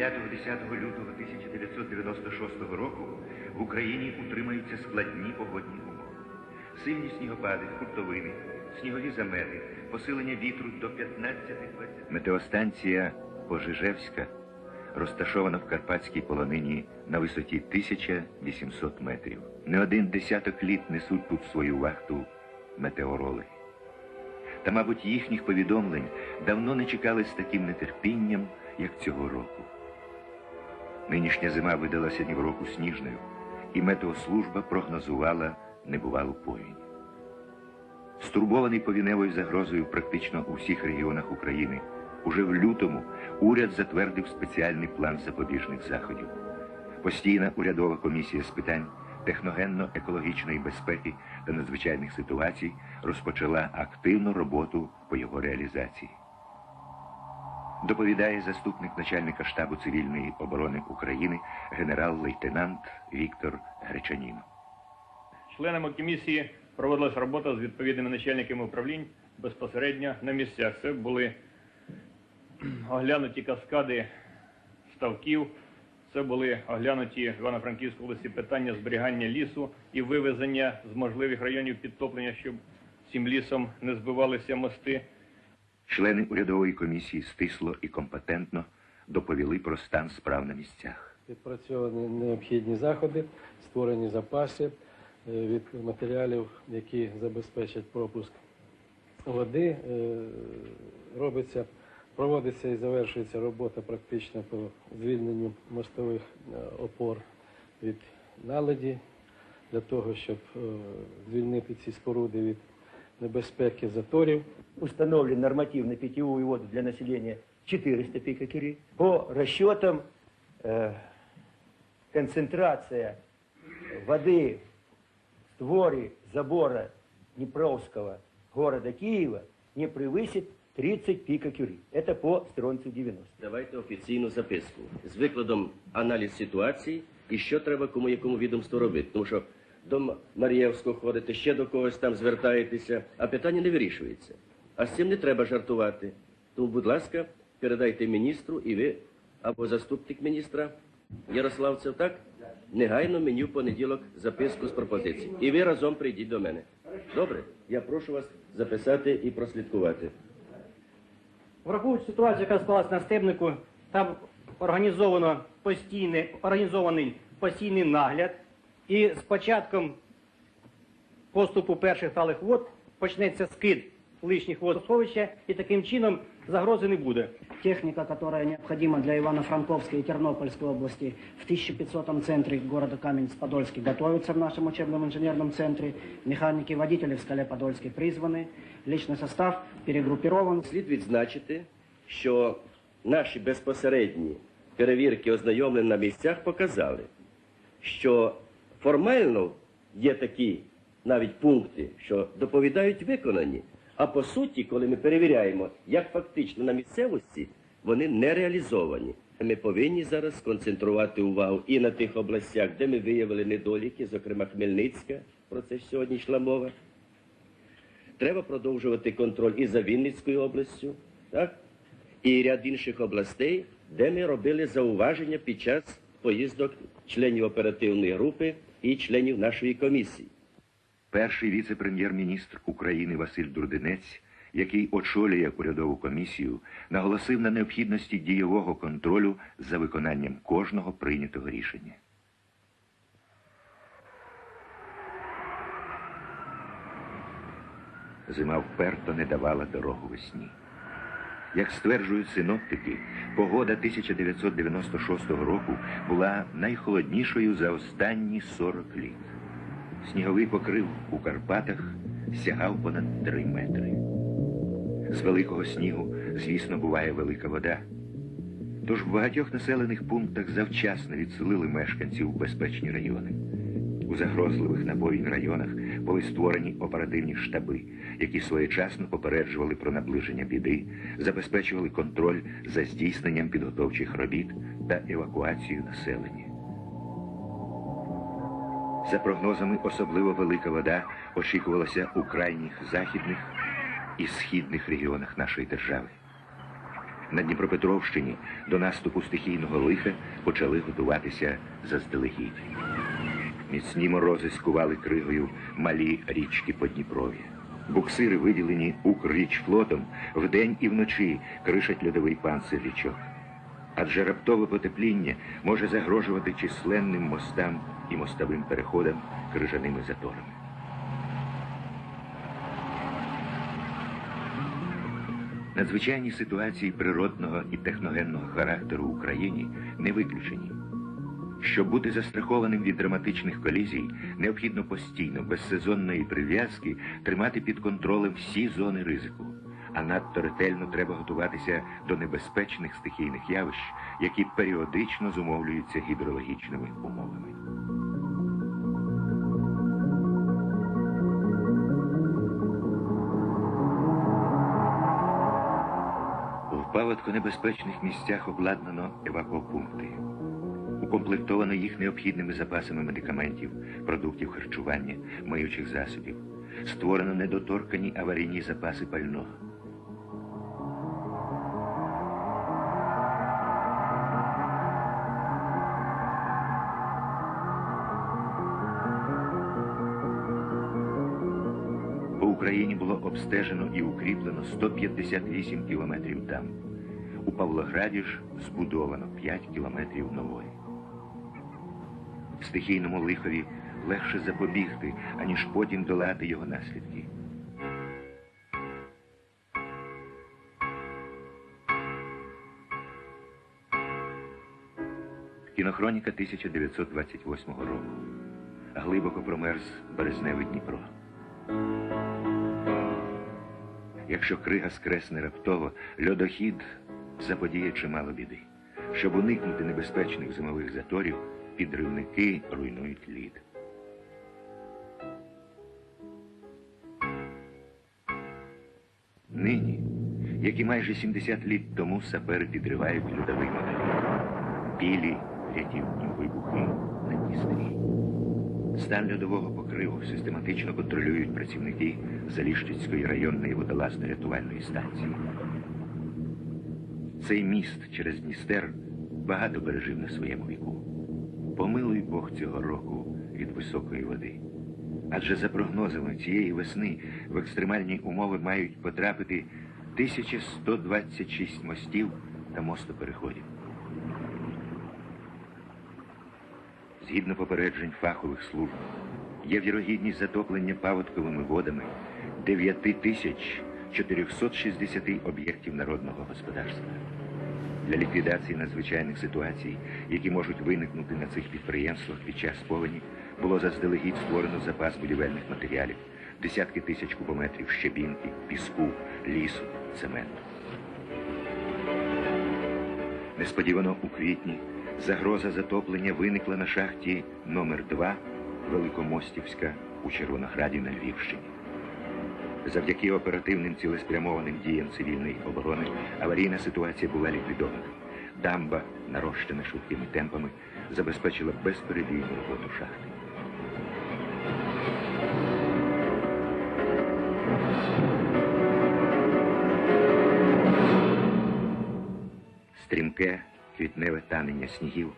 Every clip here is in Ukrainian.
9-10 лютого 1996 року в Україні утримаються складні погодні умови. Сильні снігопади, хуртовини, снігові замети, посилення вітру до 15-20. Метеостанція Пожижевська розташована в Карпатській полонині на висоті 1800 метрів. Не один десяток літ несуть тут свою вахту метеорологи. Та, мабуть, їхніх повідомлень давно не чекали з таким нетерпінням, як цього року. Нинішня зима видалася ні в року сніжною, і метеослужба прогнозувала небувалу повінь. Стурбований повіневою загрозою практично у всіх регіонах України, уже в лютому уряд затвердив спеціальний план запобіжних заходів. Постійна урядова комісія з питань техногенно-екологічної безпеки та надзвичайних ситуацій розпочала активну роботу по його реалізації. Доповідає заступник начальника штабу цивільної оборони України генерал-лейтенант Віктор Гречаніно. Членами комісії проводилась робота з відповідними начальниками управлінь безпосередньо на місцях. Це були оглянуті каскади ставків, це були оглянуті в Івано-Франківській області питання зберігання лісу і вивезення з можливих районів підтоплення, щоб цим лісом не збивалися мости. Члени урядової комісії стисло і компетентно доповіли про стан справ на місцях. Відпрацьовані необхідні заходи, створені запаси е, від матеріалів, які забезпечать пропуск води. Е, Робиться, проводиться і завершується робота практично по звільненню мостових е, опор від наледі для того, щоб звільнити ці споруди від небезпеки заторів. установлен норматив на питьевую воду для населения 400 пикокюри. По расчетам э, концентрация воды в створе забора Днепровского города Киева не превысит 30 пикокюри. Это по стронцу 90. Давайте офіційну записку з викладом аналіз ситуації і що треба кому якому відомству робити. Тому що до М- Марієвського ходите, ще до когось там звертаєтеся, а питання не вирішується. А з цим не треба жартувати. Тому, будь ласка, передайте міністру і ви або заступник міністра Ярославцев, так? Негайно мені в понеділок записку з пропозицій. І ви разом прийдіть до мене. Добре? Я прошу вас записати і прослідкувати. Враховуючи ситуацію, яка склалась на стебнику, там організовано постійний, організований постійний нагляд. І з початком поступу перших талих вод почнеться скид лишніх вод у сховища, і таким чином загрози не буде. Техника, которая необходима для Ивано-Франковской и Тернопольской области в 1500 центре города Каменец-Подольский готовится в нашем учебном инженерном центре. Механики, водители в Скале Подольской призваны. Личный состав перегруппирован. Слід відзначити, що наші безпосередні перевірки ознайомлень на місцях показали, що формально є такі навіть пункти, що доповідають виконані. А по суті, коли ми перевіряємо, як фактично на місцевості, вони не реалізовані. Ми повинні зараз сконцентрувати увагу і на тих областях, де ми виявили недоліки, зокрема Хмельницька, про це сьогодні йшла мова. Треба продовжувати контроль і за Вінницькою областю, так? і ряд інших областей, де ми робили зауваження під час поїздок членів оперативної групи і членів нашої комісії. Перший віце-прем'єр-міністр України Василь Дурдинець, який очолює урядову комісію, наголосив на необхідності дієвого контролю за виконанням кожного прийнятого рішення. Зима вперто не давала дорогу весні. Як стверджують синоптики, погода 1996 року була найхолоднішою за останні 40 літ. Сніговий покрив у Карпатах сягав понад 3 метри. З великого снігу, звісно, буває велика вода. Тож в багатьох населених пунктах завчасно відселили мешканців у безпечні райони. У загрозливих на районах були створені оперативні штаби, які своєчасно попереджували про наближення біди, забезпечували контроль за здійсненням підготовчих робіт та евакуацією населення. За прогнозами, особливо велика вода очікувалася у крайніх західних і східних регіонах нашої держави. На Дніпропетровщині до наступу стихійного лиха почали готуватися заздалегідь. Міцні морози скували кригою малі річки Подніпров'я. Буксири, виділені Укррічфлотом, вдень і вночі кришать льодовий панцир річок. Адже раптове потепління може загрожувати численним мостам і мостовим переходам крижаними заторами. Надзвичайні ситуації природного і техногенного характеру в Україні не виключені. Щоб бути застрахованим від драматичних колізій, необхідно постійно, без сезонної прив'язки, тримати під контролем всі зони ризику. А надто ретельно треба готуватися до небезпечних стихійних явищ, які періодично зумовлюються гідрологічними умовами. В паводконебезпечних місцях обладнано евакопункти. Укомплектовано їх необхідними запасами медикаментів, продуктів харчування, миючих засобів. Створено недоторкані аварійні запаси пального. По Україні було обстежено і укріплено 158 кілометрів дамб. У Павлограді ж збудовано 5 кілометрів нової. Стихійному лихові легше запобігти, аніж потім долати його наслідки. Кінохроніка 1928 року. Глибоко промерз березневий Дніпро. Якщо крига скресне раптово, льодохід заподіє чимало біди. Щоб уникнути небезпечних зимових заторів, підривники руйнують лід. Нині, як і майже 70 літ тому, сапери підривають льодовий модель. Білі рятівні вибухи на Дністрі. Стан льодового покриву систематично контролюють працівники Заліщицької районної водолазно-рятувальної станції. Цей міст через Дністер багато пережив на своєму віку. Помилуй Бог цього року від високої води. Адже за прогнозами цієї весни в екстремальні умови мають потрапити 1126 мостів та мостопереходів. Згідно попереджень фахових служб, є вірогідність затоплення паводковими водами 9460 об'єктів народного господарства. Для ліквідації надзвичайних ситуацій, які можуть виникнути на цих підприємствах під час повені, було заздалегідь створено запас будівельних матеріалів, десятки тисяч кубометрів щебінки, піску, лісу, цементу. Несподівано у квітні загроза затоплення виникла на шахті номер 2 Великомостівська у Червонограді на Львівщині. Завдяки оперативним цілеспрямованим діям цивільної оборони аварійна ситуація була ліквідована. Дамба, нарощена швидкими темпами, забезпечила безперебійну роботу шахти. Стрімке квітневе танення снігів,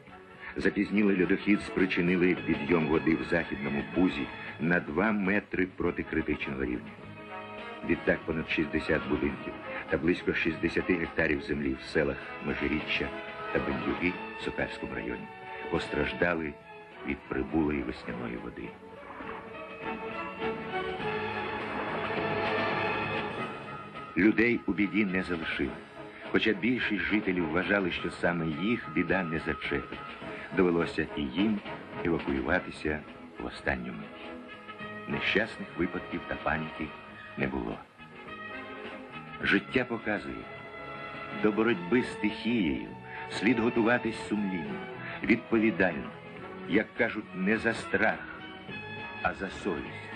запізнілий льодохід спричинили підйом води в західному бузі на 2 метри проти критичного рівня. Відтак понад 60 будинків та близько 60 гектарів землі в селах Межиріччя та Бендюги в Сокальському районі постраждали від прибулої весняної води. Людей у біді не залишили. Хоча більшість жителів вважали, що саме їх біда не зачепить. Довелося і їм евакуюватися в останню мить. Нещасних випадків та паніки не було. Життя показує, до боротьби з стихією слід готуватись сумлінно, відповідально, як кажуть, не за страх, а за совість.